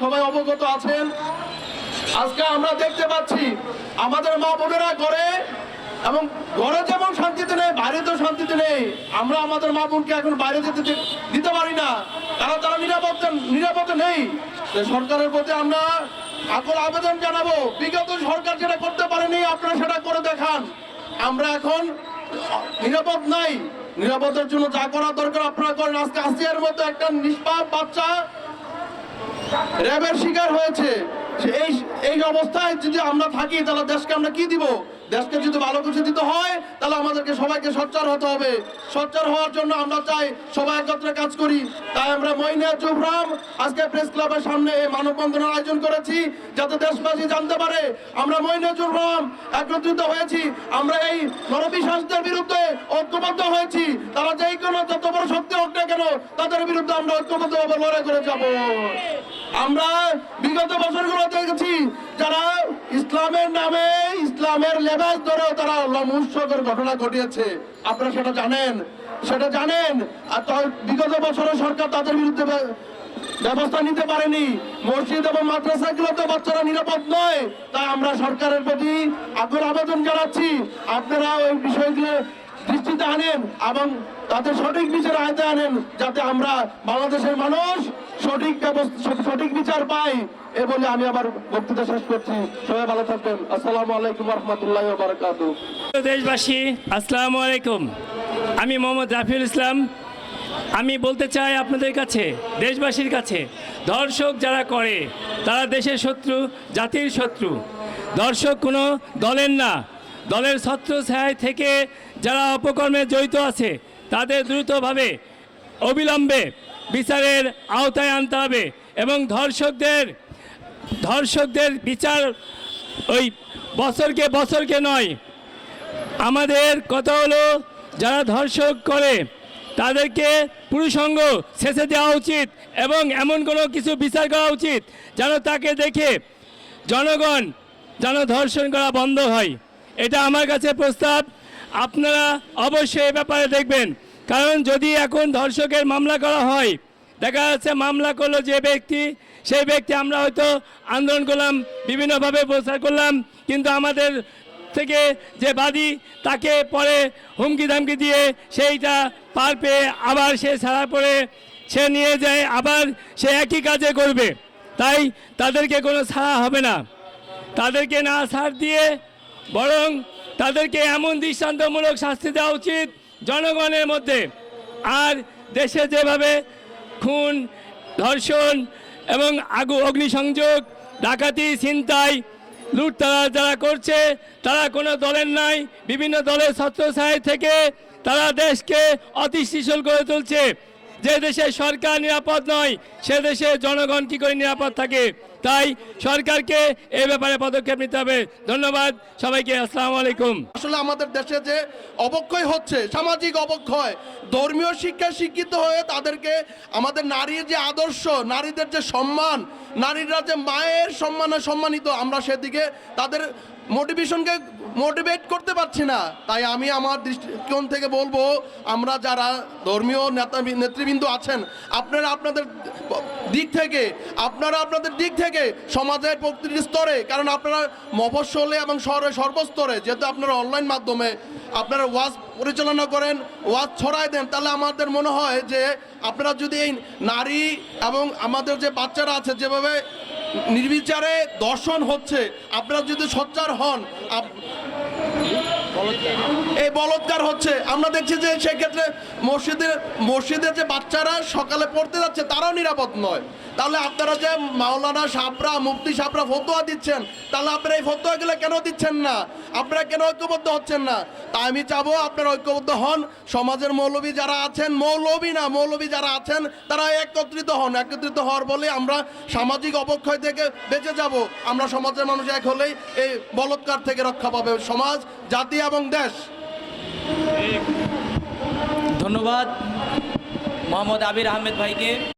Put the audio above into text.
সবাই অবগত আছেন। আজকে আমরা দেখতে পাচ্ছি, আমাদের মা বোনেরা করে এবং ঘরে যেমন শান্তিতে নেই বাইরে তো শান্তিতে নেই, আমরা আমাদের মা বোনকে এখন বাইরে যেতে দিতে পারি না। কারণ তারা নিরাপত্তা নিরাপত্তা নেই। সরকারের প্রতি আমরা আকল আবেদন জানাব। বিগত সরকার যেটা করতে পারেনি, আপনারা সেটা করে দেখান। আমরা এখন নিরাপদ নাই। নিরাপদের জন্য যা করা দরকার, আপনারা করেন। আজকে আসিয়ার মতো একটা নিষ্পাপ বাচ্চা র্যাবের শিকার হয়েছে। এই এই অবস্থায় যদি আমরা থাকি, তাহলে দেশকে আমরা কি দিব? দেশকে যদি ভালো কিছু দিতে হয়, তাহলে আমাদেরকে সবাইকে সোচ্চার হতে হবে। সোচ্চার হওয়ার জন্য আমরা চাই সবাই একত্রে কাজ করি। তাই আমরা মইনা চোপড়াম, আজকে প্রেস ক্লাবের সামনে এই মানববন্ধনের আয়োজন করেছি, যাতে দেশবাসী জানতে পারে, আমরা মইনা চোপড়াম, একত্রিত হয়েছি, আমরা এই নরবিশ্বাসদের বিরুদ্ধে ঐক্যবদ্ধ হয়েছি। তারা যেই কোনো যত বড় শক্তি হোক না কেন, তাদের বিরুদ্ধে আমরা ঐক্যবদ্ধভাবে লড়াই করে যাব। আমরা বিগত বছরগুলো দেখেছি যারা ইসলামের নামে ইসলামের লেবাস ধরেও তারা লমুৎসবের ঘটনা ঘটিয়েছে। আপনারা সেটা জানেন? সেটা জানেন? আর বিগত বছরে সরকার তাদের বিরুদ্ধে ব্যবস্থা নিতে পারেনি। মসজিদ এবং মাদ্রাসাগুলোতে বাচ্চারা নিরাপদ নয়। তাই আমরা সরকারের প্রতি আগ্রহ আবেদন জানাচ্ছি। আপনারা ওই বিষয়গুলো দৃষ্টিতে আনেন এবং তাদের সঠিক বিচার আয়তে আনেন যাতে আমরা বাংলাদেশের মানুষ সঠিক সঠিক বিচার পাই এ বলে আমি আবার বক্তৃতা শেষ করছি। সবাই ভালো থাকবেন। আসসালামু আলাইকুম রহমতুল্লাহ বারকাতু দেশবাসী, আসসালামু আলাইকুম। আমি মোহাম্মদ রাফিউল ইসলাম। আমি বলতে চাই আপনাদের কাছে, দেশবাসীর কাছে, দর্শক যারা করে, তারা দেশের শত্রু, জাতির শত্রু। দর্শক কোনো দলের না দলের ছত্র ছায় থেকে যারা অপকর্মে জড়িত আছে, তাদের দ্রুতভাবে অবিলম্বে বিচারের আওতায় আনতে হবে এবং ধর্ষকদের ধর্ষকদের বিচার ওই বছরকে বছরকে নয়, আমাদের কথা হলো যারা ধর্ষক করে, তাদেরকে পুরুষঙ্গ শেষে দেওয়া উচিত এবং এমন কোনো কিছু বিচার করা উচিত যেন তাকে দেখে জনগণ যেন ধর্ষণ করা বন্ধ হয়। এটা আমার কাছে প্রস্তাব। আপনারা অবশ্যই এ ব্যাপারে দেখবেন। কারণ যদি এখন ধর্ষকের মামলা করা হয়, দেখা যাচ্ছে মামলা করল যে ব্যক্তি, সেই ব্যক্তি আমরা হয়তো আন্দোলন করলাম, বিভিন্নভাবে প্রচার করলাম, কিন্তু আমাদের থেকে যে বাদী, তাকে পরে হুমকি ধামকি দিয়ে সেইটা পার পেয়ে আবার সে ছাড়া পরে সে নিয়ে যায়, আবার সে একই কাজে করবে। তাই তাদেরকে কোনো ছাড়া হবে না। তাদেরকে না ছাড় দিয়ে বরং তাদেরকে এমন দৃষ্টান্তমূলক শাস্তি দেওয়া উচিত জনগণের মধ্যে। আর দেশে যেভাবে খুন, ধর্ষণ এবং আগু অগ্নিসংযোগ, ডাকাতি, ছিনতাই লুটতারা যারা করছে, তারা কোনো দলের নাই, বিভিন্ন দলের ছত্রছায় থেকে তারা দেশকে অতিশীল করে তুলছে। যে দেশে সরকার নিরাপদ নয়, সে দেশে জনগণ কি করে নিরাপদ থাকে? তাই সরকারকে এ ব্যাপারে পদক্ষেপ নিতে হবে। ধন্যবাদ সবাইকে, আসসালামু আলাইকুম। আসলে আমাদের দেশে যে অবক্ষয় হচ্ছে, সামাজিক অবক্ষয়, ধর্মীয় শিক্ষা শিক্ষিত হয়ে তাদেরকে আমাদের নারীর যে আদর্শ, নারীদের যে সম্মান, নারীরা যে মায়ের সম্মানে সম্মানিত, আমরা সেদিকে তাদের মোটিভেশনকে মোটিভেট করতে পারছি না। তাই আমি আমার দৃষ্টিকোণ থেকে বলব, আমরা যারা ধর্মীয় নেতা নেতৃবৃন্দ আছেন, আপনারা আপনাদের দিক থেকে, আপনারা আপনাদের দিক থেকে সমাজের প্রতিটি স্তরে, কারণ আপনারা মফস্বলে এবং শহরে সর্বস্তরে, যেহেতু আপনারা অনলাইন মাধ্যমে আপনারা ওয়াজ পরিচালনা করেন, ওয়াজ ছড়াই দেন, তাহলে আমাদের মনে হয় যে আপনারা যদি এই নারী এবং আমাদের যে বাচ্চারা আছে, যেভাবে নির্বিচারে দর্শন হচ্ছে, আপনারা যদি সোচ্চার হন আপ- এই বলৎকার হচ্ছে। আমরা দেখছি যে সেক্ষেত্রে মসজিদের মসজিদের যে বাচ্চারা সকালে পড়তে যাচ্ছে, তারাও নিরাপদ নয়। তাহলে আপনারা যে মাওলানা সাপরা মুফতি সাপরা ফতোয়া দিচ্ছেন, তাহলে আপনারা এই ফতোয়াগুলো কেন দিচ্ছেন না? আপনারা কেন ঐক্যবদ্ধ হচ্ছেন না? তাই আমি চাবো আপনারা ঐক্যবদ্ধ হন। সমাজের মৌলবী যারা আছেন, মৌলবী না, মৌলবী যারা আছেন, তারা একত্রিত হন। একত্রিত হওয়ার বলে আমরা সামাজিক অবক্ষয় থেকে বেঁচে যাব। আমরা সমাজের মানুষ এক হলেই এই বলৎকার থেকে রক্ষা পাবে সমাজ, জাতি এবং দেশ। ধন্যবাদ। মোহাম্মদ আবির আহমেদ ভাইকে।